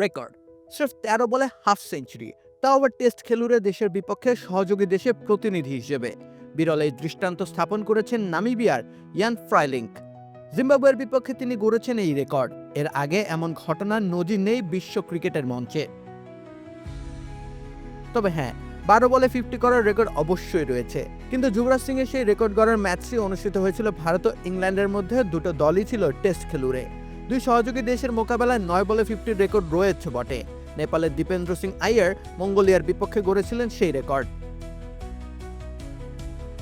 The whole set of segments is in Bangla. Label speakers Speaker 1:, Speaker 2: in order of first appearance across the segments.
Speaker 1: রেকর্ড সির্ফ তেরো বলে হাফ সেঞ্চুরি তাও আবার টেস্ট খেলুড়ে দেশের বিপক্ষে সহযোগী দেশের প্রতিনিধি হিসেবে। বিরল এই দৃষ্টান্ত স্থাপন করেছেন নামিবিয়ার ইয়ান ফ্রাইলিঙ্ক। জিম্বাবুয়ের বিপক্ষে তিনি গড়েছেন এই রেকর্ড এর আগে এমন ঘটনার নজির নেই বিশ্ব ক্রিকেটের মঞ্চে। তবে হ্যাঁ বারো বলে ফিফটি করার রেকর্ড অবশ্যই রয়েছে। কিন্তু যুবরাজ সিং এর সেই রেকর্ড গড়ার ম্যাচটি অনুষ্ঠিত হয়েছিল ভারত ও ইংল্যান্ডের মধ্যে। দুটো দলই ছিল টেস্ট খেলুড়ে। দুই সহযোগী দেশের মোকাবেলায় নয় বলে ফিফটির রেকর্ড রয়েছে বটে। নেপালের দীপেন্দ্র সিং আইয়ার মঙ্গোলিয়ার বিপক্ষে গড়েছিলেন সেই রেকর্ড।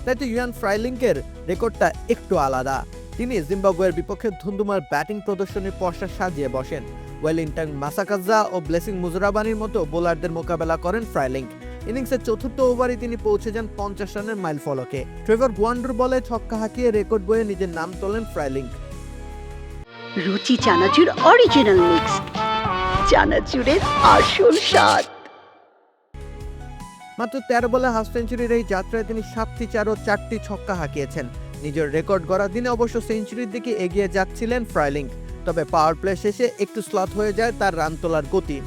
Speaker 1: তাই তো ইউয়ান ফ্রাইলিংকের রেকর্ডটা একটু আলাদা। তিনি জিম্বাবুয়ের বিপক্ষে ধুন্দুমার ব্যাটিং প্রদর্শনীর পশ্চা সাজিয়ে বসেন। ওয়েলিংটন মাসাকাজা ও ব্লেসিং মুজরাবানির মতো বোলারদের মোকাবেলা করেন ফ্রাইলিং ইনিংসের চতুর্থ ওভারে তিনি পৌঁছে যান পঞ্চাশ রানের মাইল ফলকে ট্রেভার গুয়ান্ডার বলে ছক্কা হাঁকিয়ে রেকর্ড বইয়ে নিজের নাম তোলেন ফ্রাইলিং
Speaker 2: রুচি চানাচুর অরিজিনাল মিক্স চানাচুরের আসল স্বাদ।
Speaker 1: মাত্র তেরো বলে হাফ সেঞ্চুরির এই যাত্রায় তিনি সাতটি চার ও চারটি ছক্কা হাঁকিয়েছেন। নিজের রেকর্ড গড়া দিনে অবশ্য সেঞ্চুরির দিকে এগিয়ে যাচ্ছিলেন ফ্রাইলিং। তবে পাওয়ার প্লে শেষে একটু স্লথ হয়ে যায় তার রান তোলার গতি।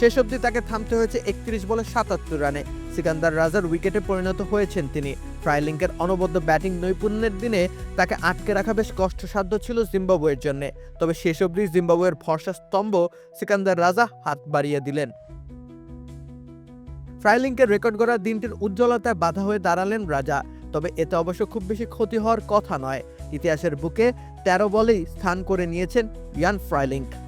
Speaker 1: শেষ অবধি তাকে থামতে হয়েছে একত্রিশ বলে সাতাত্তর রানে। সিকান্দার রাজার উইকেটে পরিণত হয়েছেন তিনি। ফ্রাইলিংকের অনবদ্য ব্যাটিং নৈপুণ্যের দিনে তাকে আটকে রাখা বেশ কষ্টসাধ্য ছিল জিম্বাবুয়ের জন্য। তবে শেষ অবধি জিম্বাবুয়ের ভরসা স্তম্ভ সিকান্দার রাজা হাত বাড়িয়ে দিলেন। ফ্রাইলিংকের রেকর্ড গড়া দিনটির উজ্জ্বলতায় বাধা হয়ে দাঁড়ালেন রাজা। তবে এতে অবশ্য খুব বেশি ক্ষতি হওয়ার কথা নয়। ইতিহাসের বুকে তেরো বলেই স্থান করে নিয়েছেন ইয়ান ফ্রাইলিংক।